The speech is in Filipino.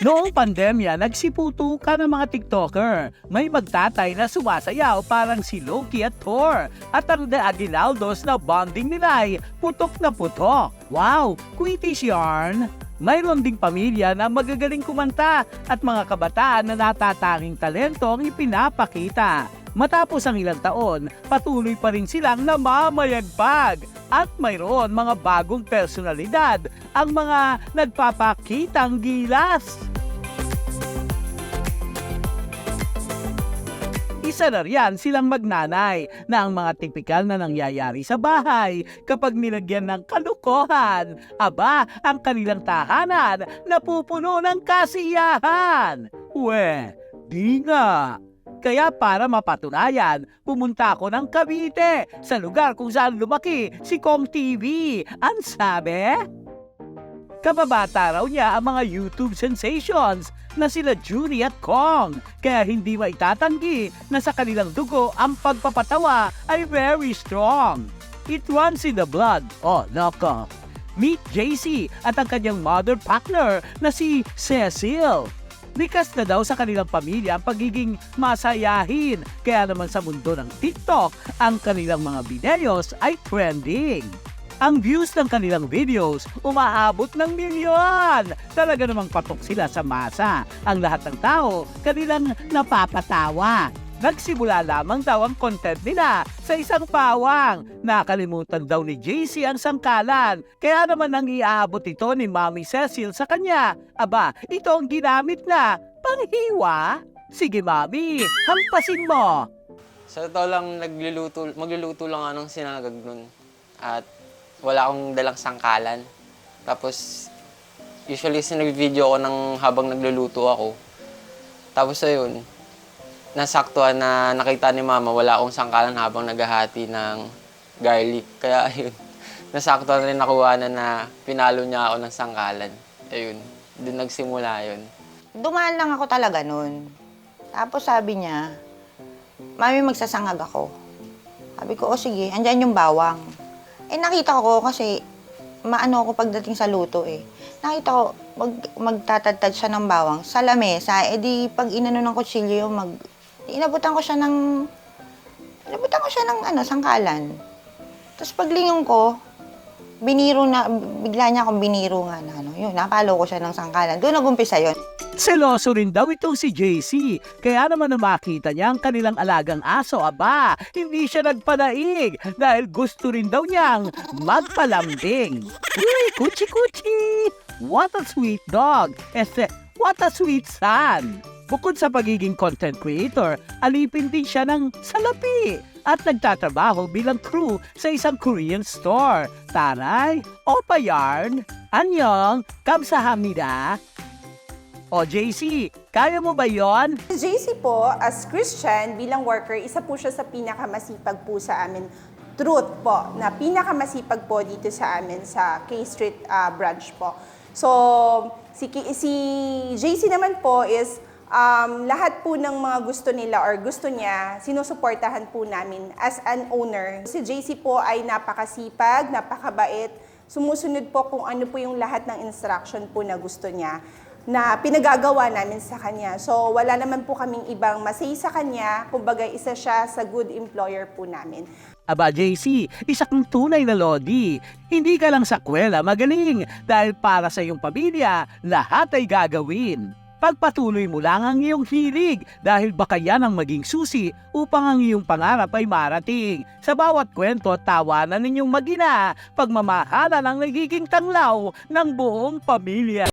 Noong pandemya, nagsiputukan ng mga TikToker. May magtatay na sumasayaw parang si Loki at Thor. At ang The Aguinaldos na bonding nila ay putok na putok. Wow! Quittish yarn! Mayroon ding pamilya na magagaling kumanta at mga kabataan na natatanging talento ang ipinapakita. Matapos ang ilang taon, patuloy pa rin silang namamayagpag at mayroon mga bagong personalidad ang mga nagpapakitang gilas. Isa na riyan silang magnanay na ang mga tipikal na nangyayari sa bahay kapag nilagyan ng kalukohan. Aba, ang kanilang tahanan napupuno ng kasiyahan. We, di nga. Kaya para mapatunayan, pumunta ako ng Cavite sa lugar kung saan lumaki si Kong TV. Ang sabi? Kababata raw niya ang mga YouTube sensations na sila Junie at Kong. Kaya hindi maitatanggi na sa kanilang dugo ang pagpapatawa ay very strong. It runs in the blood. Oh, nako. Meet JC at ang kanyang mother partner na si Cecil. Likas na daw sa kanilang pamilya ang pagiging masayahin. Kaya naman sa mundo ng TikTok, ang kanilang mga videos ay trending. Ang views ng kanilang videos umaabot ng milyon. Talaga namang patok sila sa masa. Ang lahat ng tao kanilang napapatawa. Nagsimula lamang daw ang content nila sa isang pawang. Nakalimutan daw ni JC ang sangkalan. Kaya naman nang iaabot ito ni Mami Cecil sa kanya. Aba, ito ang ginamit na panghiwa. Sige Mami, hampasin mo. Sa totoo lang, nagluluto, magluluto lang ako ng sinangag nun. At wala akong dalang sangkalan. Tapos, usually sinag-video ako ng habang nagluluto ako. Tapos ayun, nasaktuhan na nakita ni mama, wala akong sangkalan habang naghahati ng garlic. Kaya ayun, nasaktuhan rin nakuha na na pinalo niya ako ng sangkalan. Ayun, doon nagsimula yun. Dumaan lang ako talaga nun. Tapos sabi niya, Mami, magsasangag ako. Sabi ko, o sige, andyan yung bawang. Eh, nakita ko kasi, maano ako pagdating sa luto eh. Nakita ko, mag, magtatadtad siya ng bawang sa lamesa. Eh di, pag inano ng kutsilyo, mag, inabutan ko siya ng, inabutan ko siya ng ano, sangkalan. Tapos paglingon ko, biniro na, bigla niya akong biniro nga na ano, yun, napalo ko siya ng sangkalan. Doon nag-umpisa yun. Seloso rin daw itong si JC. Kaya naman na makita niya ang kanilang alagang aso, aba, hindi siya nagpanaig dahil gusto rin daw niyang magpalambing. Uy, kuchi-kuchi! What a sweet dog! Este, what a sweet son! Bukod sa pagiging content creator, alipin din siya ng salapi at nagtatrabaho bilang crew sa isang Korean store. Taray, Opa Yarn, Anyong, Kamsahamnida, o JC, kaya mo ba yon? Si JC po, as Christian, bilang worker, isa po siya sa pinakamasipag po sa amin. Truth po, na pinakamasipag po dito sa amin sa K Street ah, branch po. So, si, si JC naman po is um, lahat po ng mga gusto nila or gusto niya, sinusuportahan po namin as an owner. Si JC po ay napakasipag, napakabait, sumusunod po kung ano po yung lahat ng instruction po na gusto niya na pinagagawa namin sa kanya. So wala naman po kaming ibang masay sa kanya, kumbaga isa siya sa good employer po namin. Aba JC, isa kang tunay na Lodi. Hindi ka lang sa kwela magaling dahil para sa iyong pamilya, lahat ay gagawin. Pagpatuloy mo lang ang iyong hilig dahil baka yan ang maging susi upang ang iyong pangarap ay marating. Sa bawat kwento, tawanan ninyong magina, pagmamahalan ang nagiging tanglaw ng buong pamilya.